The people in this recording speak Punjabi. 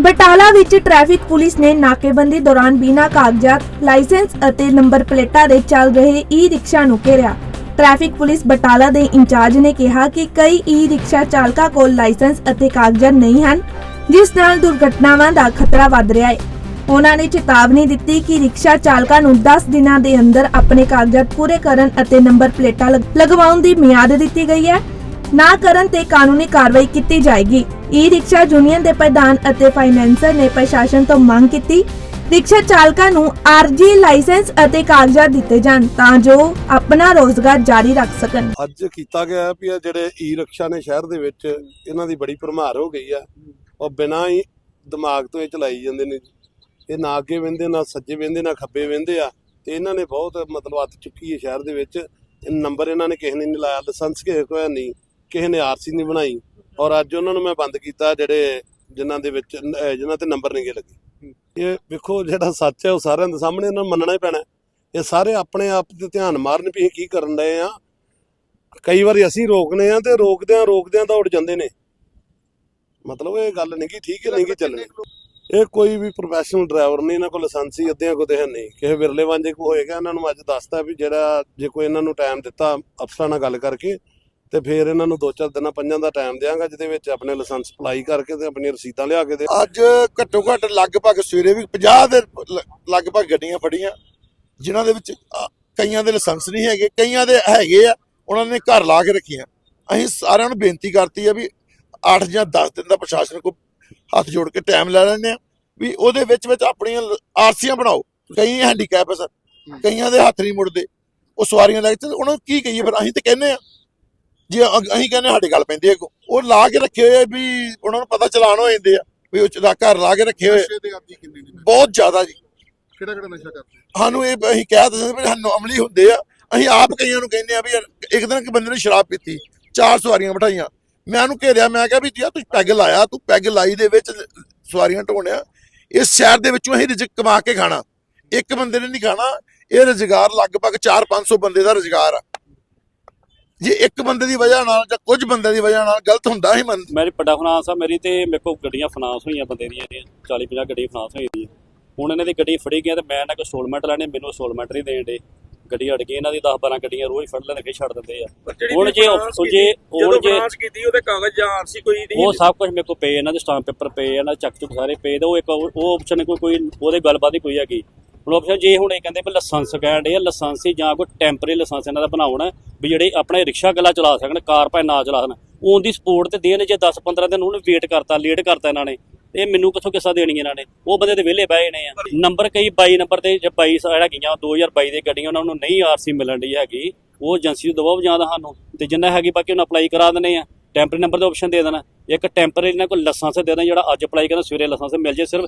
ਬਟਾਲਾ ਵਿੱਚ ਟ੍ਰੈਫਿਕ ਪੁਲਿਸ ਨੇ ਨਾਕੇਬੰਦੀ ਦੌਰਾਨ ਬਿਨਾਂ ਕਾਗਜ਼ਾਤ, ਲਾਇਸੈਂਸ ਅਤੇ ਨੰਬਰ ਪਲੇਟਾਂ ਦੇ ਚੱਲ ਰਹੇ ਈ-ਰਿਕਸ਼ਾ ਨੂੰ ਘੇਰਿਆ। ਟ੍ਰੈਫਿਕ ਪੁਲਿਸ ਬਟਾਲਾ ਦੇ ਇੰਚਾਰਜ ਨੇ ਕਿਹਾ ਕਿ ਕਈ ਈ-ਰਿਕਸ਼ਾ ਚਾਲਕਾਂ ਕੋਲ ਲਾਇਸੈਂਸ ਅਤੇ ਕਾਗਜ਼ਾਤ ਨਹੀਂ ਹਨ, ਜਿਸ ਨਾਲ ਦੁਰਘਟਨਾਵਾਂ ਦਾ ਖਤਰਾ ਵੱਧ ਰਿਹਾ ਹੈ। ਉਹਨਾਂ ਨੇ ਚੇਤਾਵਨੀ ਦਿੱਤੀ ਕਿ ਰਿਕਸ਼ਾ ਚਾਲਕਾਂ ਨੂੰ 10 ਦਿਨਾਂ ਦੇ ਅੰਦਰ ਆਪਣੇ ਕਾਗਜ਼ਾਤ ਪੂਰੇ ਕਰਨ ਅਤੇ ਨੰਬਰ ਪਲੇਟਾਂ ਲਗਵਾਉਣ ਦੀ ਮਿਆਦ ਦਿੱਤੀ ਗਈ ਹੈ। ਨਾ ਕਰਨ ਤੇ ਕਾਨੂੰਨੀ ਕਾਰਵਾਈ ਕੀਤੀ ਜਾਏਗੀ। ਈ ਰਿਕਸ਼ਾ ਯੂਨੀਅਨ ਦੇ ਪ੍ਰਧਾਨ ਅਤੇ ਫਾਈਨੈਂਸਰ ਨੇ ਪ੍ਰਸ਼ਾਸਨ ਤੋਂ ਮੰਗ ਕੀਤੀ, ਰਿਕਸ਼ਾ ਚਾਲਕਾਂ ਨੂੰ ਆਰਜੀ ਲਾਇਸੈਂਸ ਅਤੇ ਕਾਗਜ਼ਾਤ ਦਿੱਤੇ ਜਾਣ ਤਾਂ ਜੋ ਆਪਣਾ ਰੋਜ਼ਗਾਰ ਜਾਰੀ ਰੱਖ ਸਕਣ। ਅੱਜ ਕੀਤਾ ਗਿਆ ਹੈ ਵੀ ਇਹ ਜਿਹੜੇ ਈ ਰਿਕਸ਼ਾ ਨੇ ਸ਼ਹਿਰ ਦੇ ਵਿੱਚ, ਇਹਨਾਂ ਦੀ ਬੜੀ ਭਰਮਾਰ ਹੋ ਗਈ ਆ। ਉਹ ਬਿਨਾਂ ਹੀ ਦਿਮਾਗ ਤੋਂ ਇਹ ਚਲਾਈ ਜਾਂਦੇ ਨੇ ਇਹ ਨਾ ਅੱਗੇ ਵਹਿੰਦੇ, ਨਾ ਸੱਜੇ ਵਹਿੰਦੇ, ਨਾ ਖੱਬੇ ਵਹਿੰਦੇ ਆ। ਤੇ ਇਹਨਾਂ ਨੇ ਬਹੁਤ ਮਤਲਬ ਹੱਥ ਚੁੱਕੀ ਹੈ ਸ਼ਹਿਰ ਦੇ ਵਿੱਚ। ਨੰਬਰ ਇਹਨਾਂ ਨੇ ਕਿਸੇ ਨੇ ਨਹੀਂ ਲਾਇਆ, ਲਾਇਸੈਂਸ ਕਿਸੇ ਕੋਲ ਨਹੀਂ, ਕਿਸੇ ਨੇ ਆਰਸੀ ਨਹੀਂ ਬਣਾਈ। ਔਰ ਅੱਜ ਉਹਨਾਂ ਨੂੰ ਮੈਂ ਬੰਦ ਕੀਤਾ ਜਿਹੜੇ ਜਿਨ੍ਹਾਂ ਦੇ ਵਿੱਚ ਜਿਨ੍ਹਾਂ ਤੇ ਨੰਬਰ ਨਹੀਂ ਲੱਗੇ। ਇਹ ਵੇਖੋ ਜਿਹੜਾ ਸੱਚ ਹੈ ਉਹ ਸਾਰਿਆਂ ਦੇ ਸਾਹਮਣੇ ਇਹਨਾਂ ਨੂੰ ਮੰਨਣਾ ਹੀ ਪੈਣਾ। ਇਹ ਸਾਰੇ ਆਪਣੇ ਆਪ ਤੇ ਧਿਆਨ ਮਾਰਨ ਵੀ ਕੀ ਕਰਨ ਡਏ ਆ ਕਈ ਵਾਰੀ ਅਸੀਂ ਰੋਕਨੇ ਆ ਤੇ ਰੋਕਦਿਆਂ ਰੋਕਦਿਆਂ ਤਾਂ ਉੱਡ ਜਾਂਦੇ ਨੇ। ਮਤਲਬ ਇਹ ਗੱਲ ਨਹੀਂ ਕਿ ਠੀਕ ਹੈ ਨਹੀਂ ਕਿ ਚੱਲਣੀ ਇਹ ਕੋਈ ਵੀ ਪ੍ਰੋਫੈਸ਼ਨਲ ਡਰਾਈਵਰ ਨਹੀਂ ਇਹਨਾਂ ਕੋਲ ਲਾਇਸੈਂਸ ਹੀ ਅੱਧਿਆਂ ਕੋਲ ਤੇ ਨਹੀਂ। ਕਿਸੇ ਵਿਰਲੇ ਵਾਂਝੇ ਕੋ ਹੋਏਗਾ ਇਹਨਾਂ ਨੂੰ ਅੱਜ ਦੱਸਤਾ ਵੀ ਜਿਹੜਾ ਜੇ ਕੋਈ ਇਹਨਾਂ ਨੂੰ ਟਾਈਮ ਦਿੱਤਾ ਅਫਸਰਾਂ ਨਾਲ ਗੱਲ ਕਰਕੇ ਤੇ ਫਿਰ ਇਹਨਾਂ ਨੂੰ ਦੋ ਚਾਰ ਦਿਨਾਂ ਪੰਜਾਂ ਦਾ ਟਾਈਮ ਦਿਆਂਗਾ ਜਿਹਦੇ ਵਿੱਚ ਆਪਣੇ ਲਾਇਸੈਂਸ ਅਪਲਾਈ ਕਰਕੇ ਤੇ ਆਪਣੀਆਂ ਰਸੀਦਾਂ ਲਿਆ ਕੇ ਦੇ ਅੱਜ ਘੱਟੋ ਘੱਟ ਲਗਭਗ ਸਵੇਰੇ ਵੀ 50 ਦੇ ਲ- ਲਗਭਗ ਗੱਡੀਆਂ ਫੜੀਆਂ ਜਿਨ੍ਹਾਂ ਦੇ ਵਿੱਚ ਕਈਆਂ ਦੇ ਲਾਇਸੈਂਸ ਨਹੀਂ ਹੈਗੇ ਕਈਆਂ ਦੇ ਹੈਗੇ ਆ ਉਹਨਾਂ ਨੇ ਘਰ ਲਾ ਕੇ ਰੱਖੀਆਂ। ਅਸੀਂ ਸਾਰਿਆਂ ਨੂੰ ਬੇਨਤੀ ਕਰਤੀ ਆ ਵੀ 8 ਜਾਂ 10 ਦਿਨ ਦਾ ਪ੍ਰਸ਼ਾਸਨ ਕੋ ਹੱਥ ਜੋੜ ਕੇ ਟਾਈਮ ਲੈ ਲੈਣੇ ਆ ਵੀ ਉਹਦੇ ਵਿੱਚ ਵਿੱਚ ਆਪਣੀਆਂ ਆਰਸੀਆਂ ਬਣਾਓ। ਕਈ ਹੈਂਡੀਕੈਪ ਆ ਸਰ ਕਈਆਂ ਦੇ ਹੱਥ ਨਹੀਂ ਮੁੜਦੇ। ਉਹ ਸਵਾਰੀਆਂ ਲੈ ਕੇ ਉਹਨਾਂ ਨੂੰ ਕੀ ਕਹੀਏ ਫਿਰ? ਅਸੀਂ ਤੇ ਕਹਿੰਦੇ ਆ ਜੇ ਅਸੀਂ ਕਹਿੰਦੇ ਸਾਡੇ ਗੱਲ ਪੈਂਦੀ ਹੈ। ਉਹ ਲਾ ਕੇ ਰੱਖੇ ਹੋਏ ਆ ਵੀ ਉਹਨਾਂ ਨੂੰ ਪਤਾ ਚਲਾਣ ਹੋ ਜਾਂਦੇ ਆ ਵੀ ਉਹ ਚਲਾ ਘਰ ਲਾ ਕੇ ਰੱਖੇ ਹੋਏ ਬਹੁਤ ਜ਼ਿਆਦਾ ਜੀ। ਕਿਹੜਾ ਕਿਹੜਾ ਨਸ਼ਾ ਕਰਦੇ? ਸਾਨੂੰ ਇਹ ਅਸੀਂ ਕਹਿ ਦਿੰਦੇ ਵੀ ਸਾਨੂੰ ਅਮਲੀ ਹੁੰਦੇ ਆ। ਅਸੀਂ ਆਪ ਕਈਆਂ ਨੂੰ ਕਹਿੰਦੇ ਆ ਵੀ ਇੱਕ ਦਿਨ ਇੱਕ ਬੰਦੇ ਨੇ ਸ਼ਰਾਬ ਪੀਤੀ ਚਾਰ ਸਵਾਰੀਆਂ ਬਿਠਾਈਆਂ। ਮੈਂ ਉਹਨੂੰ ਘੇਰਿਆ ਮੈਂ ਕਿਹਾ ਵੀ ਯਾਰ ਤੂੰ ਪੈਗ ਲਾਇਆ ਤੂੰ ਪੈਗ ਲਾਈ ਦੇ ਵਿੱਚ ਸਵਾਰੀਆਂ ਢੋਣਿਆ। ਇਸ ਸ਼ਹਿਰ ਦੇ ਵਿੱਚੋਂ ਅਸੀਂ ਰਿਜ਼ਕ ਕਮਾ ਕੇ ਖਾਣਾ। ਇੱਕ ਬੰਦੇ ਨੇ ਨਹੀਂ ਖਾਣਾ ਇਹ ਰੁਜ਼ਗਾਰ ਲਗਭਗ 4-500 ਬੰਦੇ ਦਾ ਰੁਜ਼ਗਾਰ ਆ। ਜੇ ਇੱਕ ਬੰਦੇ ਦੀ ਵਜ੍ਹਾ ਨਾਲ ਜਾਂ ਕੁਝ ਬੰਦਿਆਂ ਦੀ ਵਜ੍ਹਾ ਨਾਲ ਗਲਤ ਹੁੰਦਾ ਹੀ ਮੰਨ ਮੇਰੀ ਵੱਡਾ ਫਾਈਨਾਂਸ ਆ ਮੇਰੀ ਤੇ ਮੇਰੇ ਕੋਲ ਗੱਡੀਆਂ ਫਾਈਨਾਂਸ ਹੋਈਆਂ ਬੰਦੇ ਦੀਆਂ ਇਹਦੀਆਂ 40 50 ਗੱਡੀਆਂ ਫਾਈਨਾਂਸ ਹੋਈ ਦੀਆਂ ਹੁਣ ਇਹਨਾਂ ਦੀ ਗੱਡੀ ਫੜੀ ਗਈਆਂ ਤੇ ਮੈਂ ਨਾ ਕੋਈ ਸਟੋਲਮੈਂਟ ਲੈਣੇ ਮੈਨੂੰ ਸਟੋਲਮੈਂਟ ਨਹੀਂ ਦੇਣ ਦੇ ਗੱਡੀ ਅੜ ਗਈ ਇਹਨਾਂ ਦੀ 10 12 ਗੱਡੀਆਂ ਰੋਜ਼ ਫੜ ਲੈਣ ਕੇ ਛੱਡ ਦਿੰਦੇ ਆ। ਹੁਣ ਜੇ ਉਹ- ਜੇ ਹੁਣ ਜੇ ਫਾਂਸ ਕੀਤੀ ਉਹਦੇ ਕਾਗਜ਼ ਜਾਂ ਆਰਸੀ ਕੋਈ ਨਹੀਂ ਉਹ ਸਭ ਕੁਝ ਮੇਰੇ ਕੋਲ ਪਏ ਇਹਨਾਂ ਦੇ ਸਟਾਂਪ ਪੇਪਰ ਪਏ ਇਹਨਾਂ ਦੇ ਚੱਕ ਚੁੱਕ ਸਾਰੇ ਪਏ ਤੇ ਉਹ ਇੱਕ ਉਹ ਉਹ ਆਪਸ਼ਨ ਕੋਈ ਕੋਈ ਉਹਦੇ ਗੱਲਬਾਤ ਹੀ ਕੋਈ ਹੈਗੀ। ਹੁਣ ਆਪਸ਼ਨ ਜੇ ਹੁਣ ਇਹ ਕਹਿੰਦੇ ਵੀ ਲਾਇਸੈਂਸ ਕਹਿਣ ਦੇ ਲਾਇਸੈਂਸ ਹੀ ਜਾਂ ਕੋਈ ਟੈਂਪਰੇਰੀ ਲਾਇਸੈਂਸ ਇਹਨਾਂ ਦਾ ਬਣਾਉਣਾ, ਵੀ ਜਿਹੜੇ ਆਪਣੇ ਰਿਕਸ਼ਾ ਗੱਲਾ ਚਲਾ ਸਕਣ, ਕਾਰ ਭਾਵੇਂ ਨਾ ਚਲਾ ਸਕਣ ਉਹਨ ਦੀ ਸਪੋਰਟ ਤੇ ਦੇਣ ਜੇ 10 15 ਦਿਨ ਉਹਨੂੰ ਵੇਟ ਕਰਤਾ ਲੇਟ ਕਰਤਾ ਇਹਨਾਂ ਨੇ, ਇਹ ਮੈਨੂੰ ਕਿੱਥੋਂ ਕਿੱਸਾ ਦੇਣੀ ਇਹਨਾਂ ਨੇ? ਉਹ ਬੰਦੇ ਤੇ ਵਿਹਲੇ ਬਹਿ ਨੇ ਆ। ਨੰਬਰ ਕਈ 22 ਨੰਬਰ ਤੇ ਜਾਂ 22 ਜਿਹੜਾ ਗਈਆਂ 2022 ਦੇ ਗੱਡੀਆਂ, ਉਹਨਾਂ ਨੂੰ ਨਹੀਂ ਆਰਸੀ ਮਿਲਣ ਦੀ ਹੈਗੀ, ਉਹ ਏਜੰਸੀ ਨੂੰ ਦਬਾਓ ਜਾਂ ਸਾਨੂੰ, ਤੇ ਜਿੰਨਾ ਹੈਗੀ ਬਾਕੀ ਉਹਨੂੰ ਅਪਲਾਈ ਕਰਾ ਦਿੰਦੇ ਆ। ਟੈਂਪਰੇਰੀ ਨੰਬਰ ਦਾ ਆਪਸ਼ਨ ਦੇ ਦੇਣਾ। ਇੱਕ ਟੈਂਪਰੇਰੀ ਇਹਨਾਂ ਕੋਲ ਲਾਇਸੈਂਸ ਦੇ ਦੇਣਾ, ਜਿਹੜਾ ਅੱਜ ਅਪਲਾਈ ਕਰਨਾ ਸਵੇਰੇ ਲਾਇਸੈਂਸ ਮਿਲ ਜੇ ਸਿਰਫ